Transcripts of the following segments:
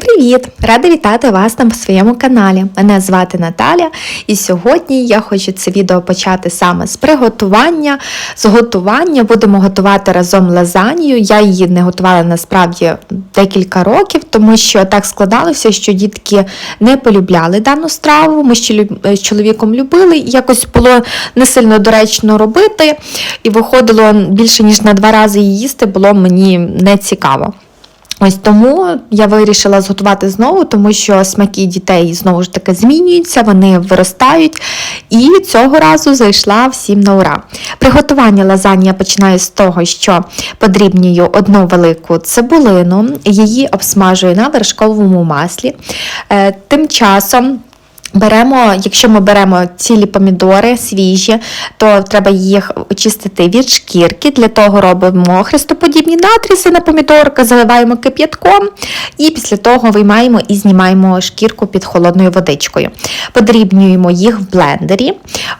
Привіт! Рада вітати вас на своєму каналі. Мене звати Наталя, і сьогодні я хочу це відео почати саме з приготування. З готування будемо готувати разом лазанью. Я її не готувала насправді декілька років, тому що так складалося, що дітки не полюбляли дану страву. Ми ще з чоловіком любили, якось було не сильно доречно робити, і виходило більше ніж на два рази її їсти, було мені не цікаво. Ось тому я вирішила зготувати знову, тому що смаки дітей знову ж таки змінюються, вони виростають. І цього разу зайшла всім на ура. Приготування лазані я починаю з того, що подрібнюю одну велику цибулину, її обсмажую на вершковому маслі. Е, Тим часом. Беремо, якщо ми беремо цілі помідори свіжі, то треба їх очистити від шкірки. Для того робимо хрестоподібні натріси на помідорка, заливаємо кип'ятком і після того виймаємо і знімаємо шкірку під холодною водичкою. Подрібнюємо їх в блендері.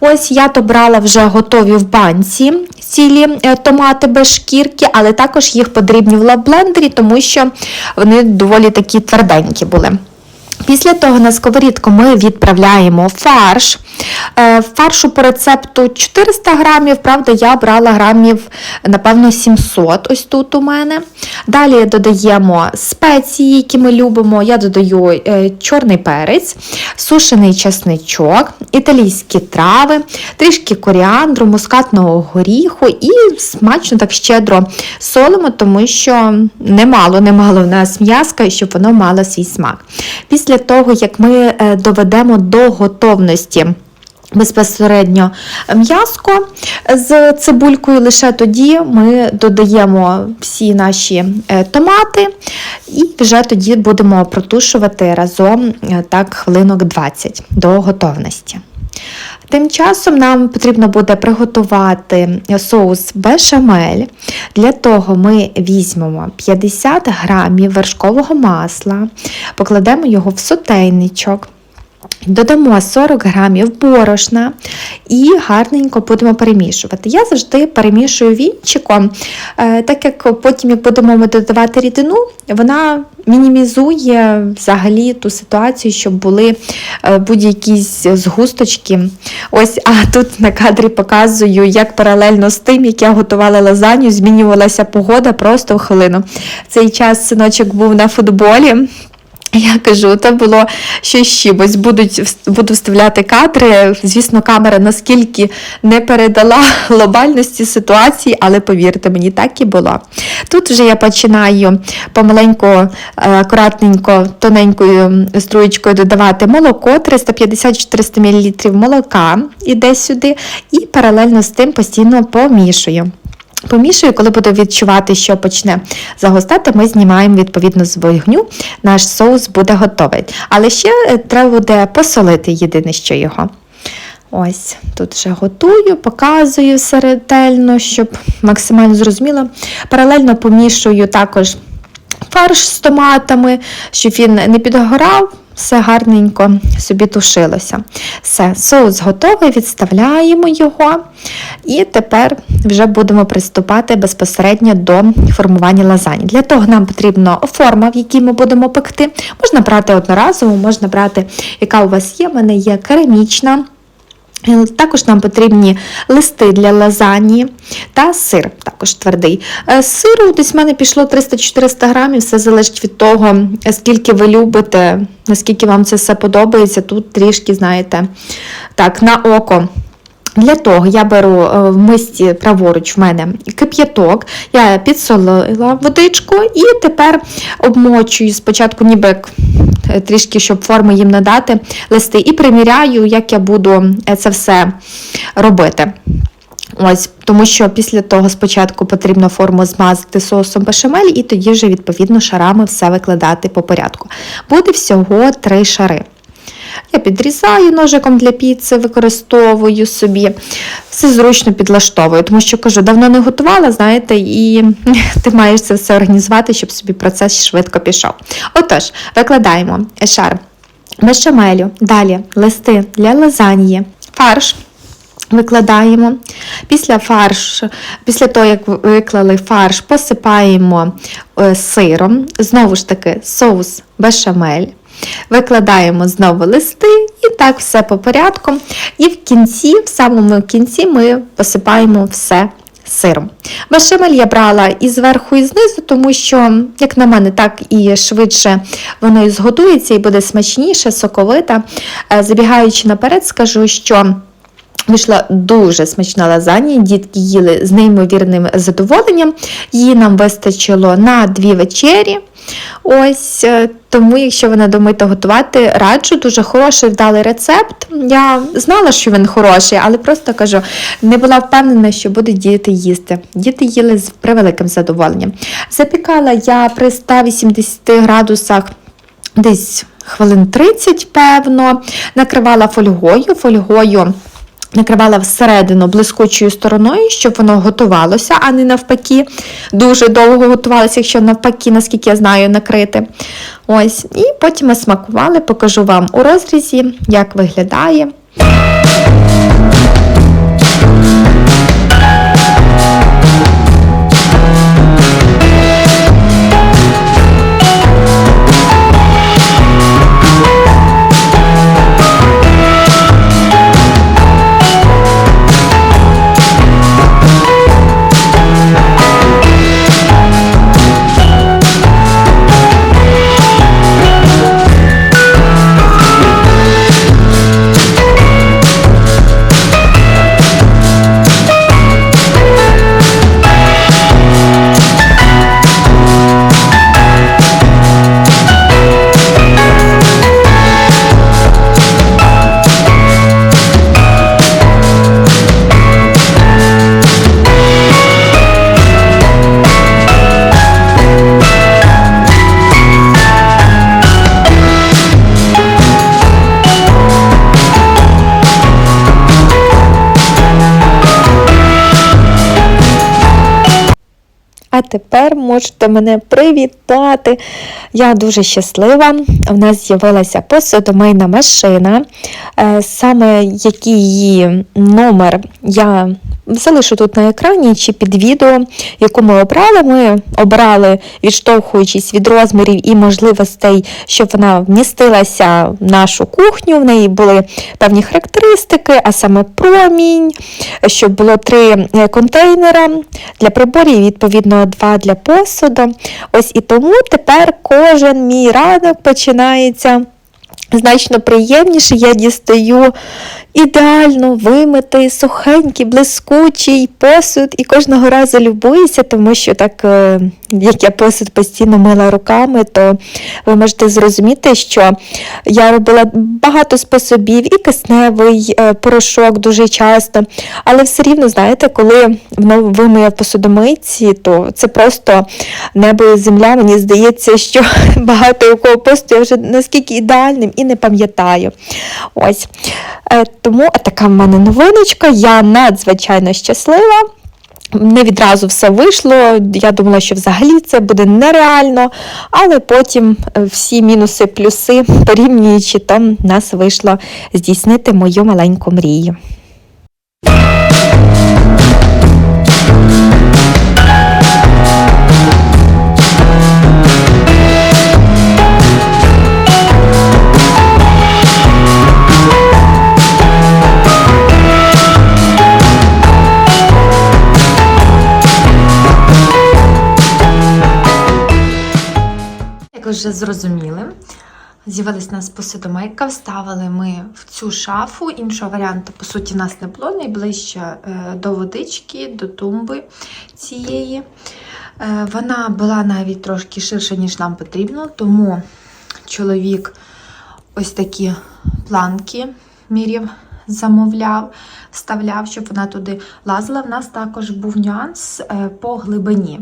Ось я то брала вже готові в банці цілі е, томати без шкірки, але також їх подрібнювала в блендері, тому що вони доволі такі тверденькі були. Після того на сковорідку ми відправляємо фарш. Е, Фаршу по рецепту 400 грамів, правда, я брала грамів, напевно, 700 ось тут у мене. Далі додаємо спеції, які ми любимо. Я додаю е, чорний перець, сушений чесничок, італійські трави, трішки коріандру, мускатного горіху і смачно так щедро солимо, тому що немало, немало в нас м'яска, щоб воно мало свій смак. Після того, як ми е, доведемо до готовності безпосередньо м'яско з цибулькою, лише тоді ми додаємо всі наші е, томати і вже тоді будемо протушувати разом е, так хвилинок 20 до готовності. Тим часом нам потрібно буде приготувати соус бешамель. Для того ми візьмемо 50 грамів вершкового масла, покладемо його в сотейничок. Додамо 40 грамів борошна і гарненько будемо перемішувати. Я завжди перемішую вінчиком, е, так як потім, як будемо ми додавати рідину, вона мінімізує взагалі ту ситуацію, щоб були е, будь-які згусточки. Ось, а тут на кадрі показую, як паралельно з тим, як я готувала лазанью, змінювалася погода просто в хвилину. В цей час синочок був на футболі. Я кажу, то було щось чимось. Будуть, буду вставляти кадри. Звісно, камера наскільки не передала глобальності ситуації, але повірте мені, так і було. Тут вже я починаю помаленьку, е, акуратненько, тоненькою струєчкою додавати молоко, 350-400 мл молока іде сюди, і паралельно з тим постійно помішую. Помішую, коли буду відчувати, що почне загустати, ми знімаємо відповідно з вогню, наш соус буде готовий. Але ще е, треба буде посолити єдине, що його. Ось, тут вже готую, показую все ретельно, щоб максимально зрозуміло. Паралельно помішую також фарш з томатами, щоб він не підгорав, все гарненько собі тушилося. Все, соус готовий, відставляємо його. І тепер вже будемо приступати безпосередньо до формування лазані. Для того нам потрібна форма, в якій ми будемо пекти. Можна брати одноразову, можна брати, яка у вас є, в мене є керамічна. Е, Також нам потрібні листи для лазані та сир, також твердий. Е, Сиру десь в мене пішло 300-400 грамів, все залежить від того, е, скільки ви любите, наскільки вам це все подобається. Тут трішки, знаєте, так, на око. Для того я беру е, в мисці праворуч в мене кип'яток, я підсолила водичку і тепер обмочую спочатку ніби е, трішки, щоб форми їм надати листи, і приміряю, як я буду е, це все робити. Ось, тому що після того спочатку потрібно форму змазати соусом бешамель і тоді вже відповідно шарами все викладати по порядку. Буде всього три шари. Я підрізаю ножиком для піци, використовую собі, все зручно підлаштовую, тому що кажу, давно не готувала, знаєте, і ти маєш це все організувати, щоб собі процес швидко пішов. Отож, викладаємо шар бешамелю, далі листи для лазаньї, фарш. Викладаємо. Після фарш, після того, як виклали фарш, посипаємо е, сиром. Знову ж таки, соус бешамель. Викладаємо знову листи і так все по порядку. І в кінці, в самому кінці, ми посипаємо все сиром. Бешамель я брала і зверху, і знизу, тому що, як на мене, так і швидше воно і зготується і буде смачніше, соковита. Е, Забігаючи наперед, скажу, що. Вийшла дуже смачна лазанья, дітки їли з неймовірним задоволенням. Її нам вистачило на дві вечері. Ось е, тому, якщо ви надумаєте готувати, раджу дуже хороший вдалий рецепт. Я знала, що він хороший, але просто кажу, не була впевнена, що будуть діти їсти. Діти їли з превеликим задоволенням. Запікала я при 180 градусах десь хвилин 30, певно, накривала фольгою, фольгою. Накривала всередину блискучою стороною, щоб воно готувалося, а не навпаки. Дуже довго готувалося, якщо навпаки, наскільки я знаю, накрити. Ось. І потім ми смакували, покажу вам у розрізі, як виглядає. А тепер можете мене привітати. Я дуже щаслива. У нас з'явилася посудомийна машина. Е, Саме який її номер я залишу тут на екрані чи під відео, яку ми обрали. Ми обрали, відштовхуючись від розмірів і можливостей, щоб вона вмістилася в нашу кухню. В неї були певні характеристики, а саме промінь, щоб було три е, контейнера для приборів, відповідно, два для посуду. Ось і тому тепер кожен мій ранок починається. Значно приємніше. Я дістаю ідеально вимитий, сухенький, блискучий посуд. І кожного разу любуюся, тому що так, е, як я посуд постійно мила руками, то ви можете зрозуміти, що я робила багато способів і кисневий е, порошок дуже часто. Але все рівно, знаєте, коли вимиє в посудомийці, то це просто небо і земля. Мені здається, що багато у кого посту я вже наскільки ідеальним і не пам'ятаю. Ось. Е, Тому така в мене новиночка. Я надзвичайно щаслива. Не відразу все вийшло. Я думала, що взагалі це буде нереально, але потім е, всі мінуси, плюси порівнюючи, то в нас вийшло здійснити мою маленьку мрію. Вже зрозуміли, з'явилась нас посудомийка, вставили ми в цю шафу. Іншого варіанту, по суті, нас не було найближче е, до водички, до тумби цієї. Е, Вона була навіть трошки ширша, ніж нам потрібно, тому чоловік ось такі планки мірів замовляв, вставляв, щоб вона туди лазила. В нас також був нюанс е, по глибині.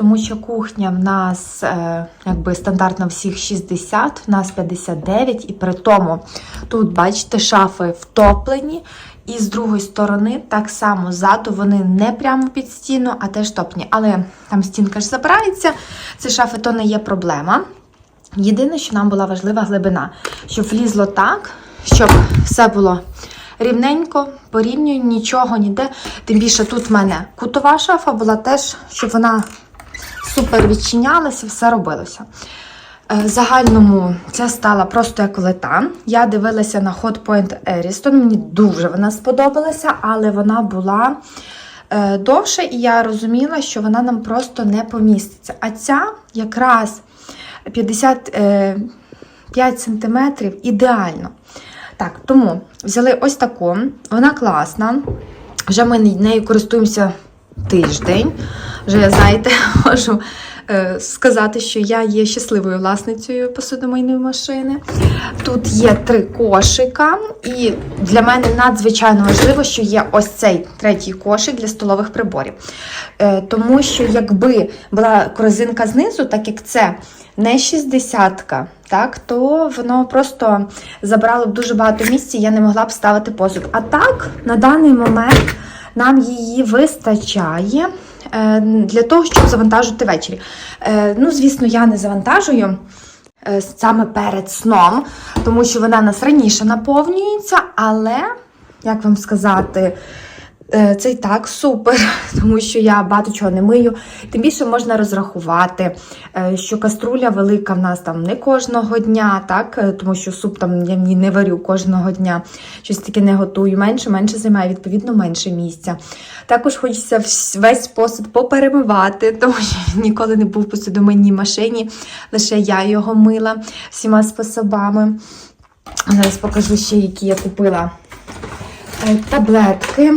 Тому що кухня в нас е, якби стандартно всіх 60, в нас 59, і при тому тут, бачите, шафи втоплені. І з другої сторони, так само ззаду, вони не прямо під стіну, а теж топлені. Але там стінка ж забирається, ці шафи то не є проблема. Єдине, що нам була важлива глибина, щоб влізло так, щоб все було рівненько, порівнюю, нічого ніде. Тим більше тут в мене кутова шафа була теж, щоб вона супер відчинялася, все робилося. Е, В загальному це стала просто як лета. Я дивилася на Hot Point Ariston, мені дуже вона сподобалася, але вона була е, довше, і я розуміла, що вона нам просто не поміститься. А ця якраз 55 см ідеально. Так, тому взяли ось таку, вона класна. Вже ми нею користуємося тиждень. Вже, знаєте, можу е, сказати, що я є щасливою власницею посудомийної машини. Тут є три кошика, і для мене надзвичайно важливо, що є ось цей третій кошик для столових приборів. Е, тому що якби була корзинка знизу, так як це не 60-ка, так, то воно просто забрало б дуже багато місця, і я не могла б ставити посуд. А так, на даний момент нам її вистачає е, для того, щоб завантажити ввечері. Е, Ну, звісно, я не завантажую. е, Саме перед сном, тому що вона нас раніше наповнюється, але, як вам сказати, це і так супер, тому що я багато чого не мию. Тим більше можна розрахувати, е, що каструля велика в нас там не кожного дня, так? е, тому що суп там я не варю кожного дня, щось таке не готую. Менше, менше займає, відповідно, менше місця. Також хочеться весь посуд поперемивати, тому що ніколи не був посудомийній машині, лише я його мила всіма способами. Зараз покажу ще, які я купила Е, таблетки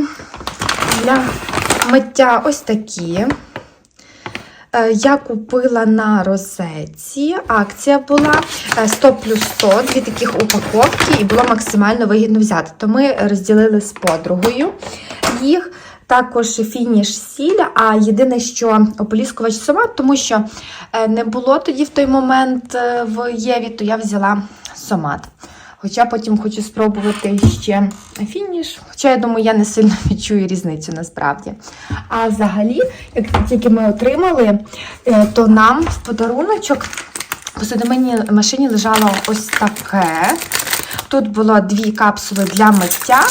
для миття ось такі. Е, Я купила на розетці. Акція була е, 100 плюс 100, дві таких упаковки, і було максимально вигідно взяти. То ми розділили з подругою їх. Також фініш сіль, а єдине, що ополіскувач сомат, тому що е, не було тоді в той момент е, в Єві, то я взяла сомат. Хоча потім хочу спробувати ще фініш. Хоча я думаю, я не сильно відчую різницю насправді. А взагалі, як тільки ми отримали, е, то нам в подаруночок посудомийній машині лежало ось таке. Тут було дві капсули для миття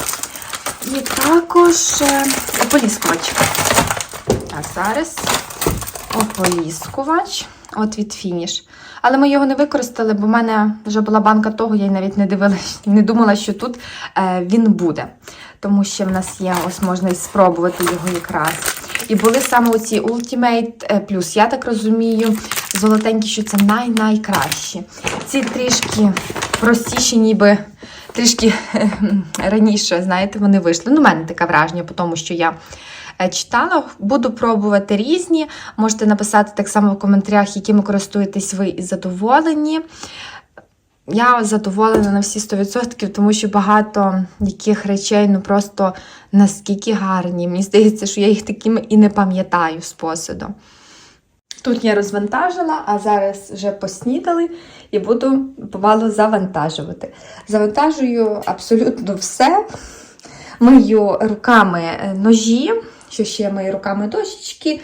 і також е, ополіскувач. А зараз ополіскувач. От від фініш. Але ми його не використали, бо в мене вже була банка того, я й навіть не дивилась, не думала, що тут е, він буде. Тому що в нас є, ось можна спробувати його якраз. І були саме оці Ultimate Plus, я так розумію, золотенькі, що це най-найкращі. Ці трішки простіші, ніби трішки раніше, знаєте, вони вийшли. Ну, у мене таке враження, тому що я е, читала. Буду пробувати різні. Можете написати так само в коментарях, якими користуєтесь ви і задоволені. Я задоволена на всі 100%, тому що багато яких речей ну просто наскільки гарні. Мені здається, що я їх такими і не пам'ятаю з посуду. Тут я розвантажила, а зараз вже поснідали і буду повало завантажувати. Завантажую абсолютно все. Мию руками е, ножі, що ще мої руками дощечки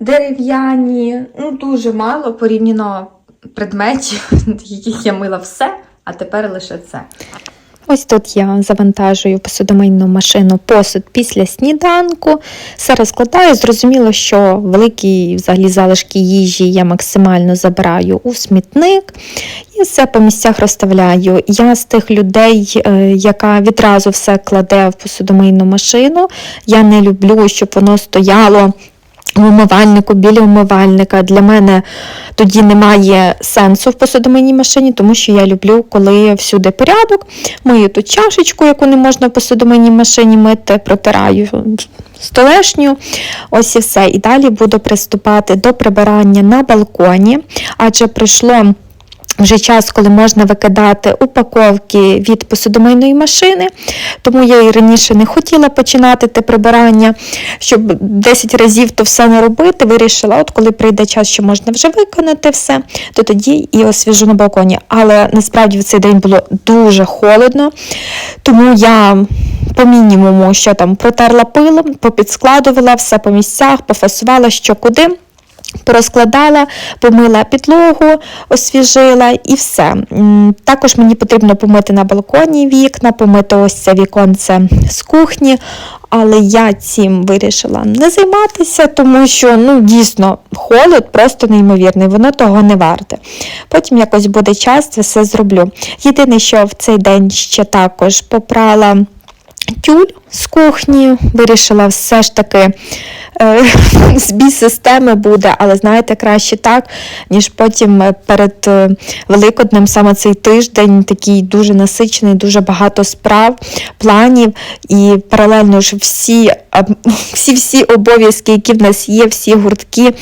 дерев'яні. Ну, дуже мало порівняно предметів, яких я мила все, а тепер лише це. Ось тут я завантажую посудомийну машину посуд після сніданку. Все розкладаю. Зрозуміло, що великі взагалі залишки їжі я максимально забираю у смітник і все по місцях розставляю. Я з тих людей, е, яка відразу все кладе в посудомийну машину. Я не люблю, щоб воно стояло. В умивальнику, біля умивальника. Для мене тоді немає сенсу в посудомийній машині, тому що я люблю, коли всюди порядок. Мию ту чашечку, яку не можна в посудомийній машині мити, протираю столешню. Ось і все. І далі буду приступати до прибирання на балконі, адже прийшло. Вже час, коли можна викидати упаковки від посудомийної машини, тому я і раніше не хотіла починати те прибирання, щоб 10 разів то все не робити. Вирішила, от коли прийде час, що можна вже виконати все, то тоді і освіжу на балконі. Але насправді в цей день було дуже холодно, тому я по мінімуму, що там протерла пилом, попідскладувала все по місцях, пофасувала що куди. Порозкладала, помила підлогу, освіжила і все. Також мені потрібно помити на балконі вікна, помити ось це віконце з кухні. Але я цим вирішила не займатися, тому що ну, дійсно холод просто неймовірний, воно того не варте. Потім якось буде час, це все зроблю. Єдине, що в цей день ще також попрала тюль з кухні, вирішила все ж таки збій системи буде, але знаєте, краще так, ніж потім е, перед е, Великоднем саме цей тиждень такий дуже насичений, дуже багато справ, планів, і паралельно ж всі, всі, всі обов'язки, які в нас є, всі гуртки,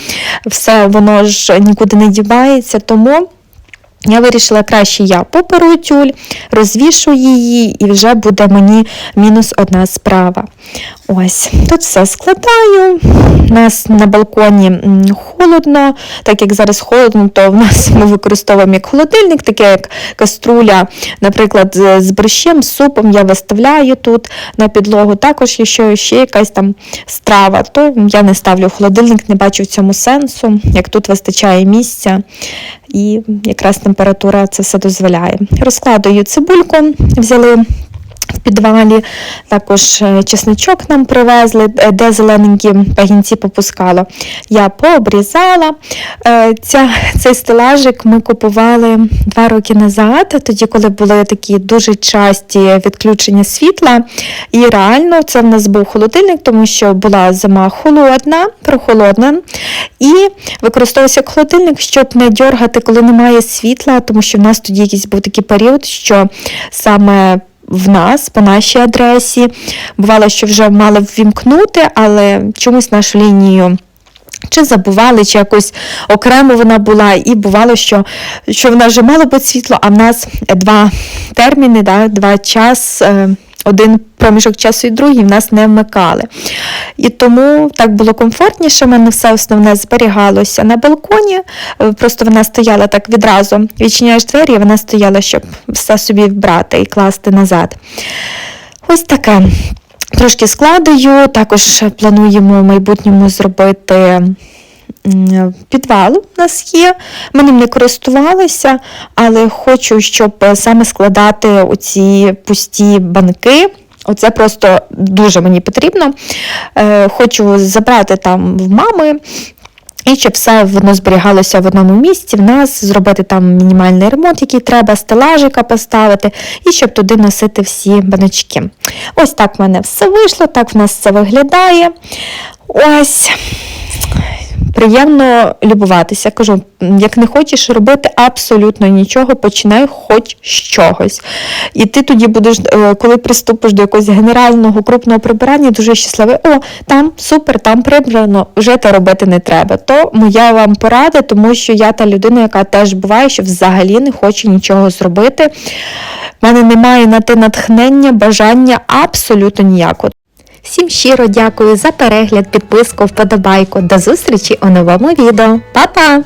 все воно ж нікуди не дівається. Тому. Я вирішила краще я поперу тюль, розвішу її, і вже буде мені мінус одна справа. Ось, тут все складаю. У нас на балконі холодно, так як зараз холодно, то в нас ми використовуємо як холодильник, таке як каструля, наприклад, з- борщем, з супом я виставляю тут на підлогу. Також, якщо ще якась там страва, то я не ставлю холодильник, не бачу в цьому сенсу, як тут вистачає місця і якраз температура це все дозволяє. Розкладую цибульку, взяли. Підвалі також е, чесничок нам привезли, е, де зелененькі пагінці попускало. Я пообрізала. Е, Ця, цей стелажик ми купували два роки назад, тоді, коли були такі дуже часті відключення світла. І реально це в нас був холодильник, тому що була зима холодна, прохолодна. І використовувався як холодильник, щоб не дергати, коли немає світла, тому що в нас тоді якийсь був такий період, що саме в нас, по нашій адресі, бувало, що вже мали ввімкнути, але чомусь нашу лінію. Чи забували, чи якось окремо вона була, і бувало, що, що в вже мало би світло, а в нас два терміни, да, два час, е, один проміжок часу і другий в нас не вмикали. І тому так було комфортніше, в мене все основне зберігалося на балконі. Е, Просто вона стояла так відразу. Відчиняєш двері, і вона стояла, щоб все собі вбрати і класти назад. Ось таке. Трошки складаю, також плануємо в майбутньому зробити підвал. У нас є. Ми ним не користувалися, але хочу, щоб саме складати оці пусті банки. Оце просто дуже мені потрібно. Е, Хочу забрати там в мами. І щоб все воно зберігалося в одному місці, в нас зробити там мінімальний ремонт, який треба, стелажика поставити, і щоб туди носити всі баночки. Ось так в мене все вийшло, так в нас це виглядає. Ось. Приємно любуватися. Кажу, як не хочеш робити абсолютно нічого, починай хоч з чогось. І ти тоді будеш, е, коли приступиш до якогось генерального крупного прибирання, дуже щасливий. О, там супер, там прибрано, вже те робити не треба. То моя вам порада, тому що я та людина, яка теж буває, що взагалі не хоче нічого зробити. В мене немає на те натхнення, бажання абсолютно ніякого. Всім щиро дякую за перегляд, підписку, вподобайку. До зустрічі у новому відео. Па-па!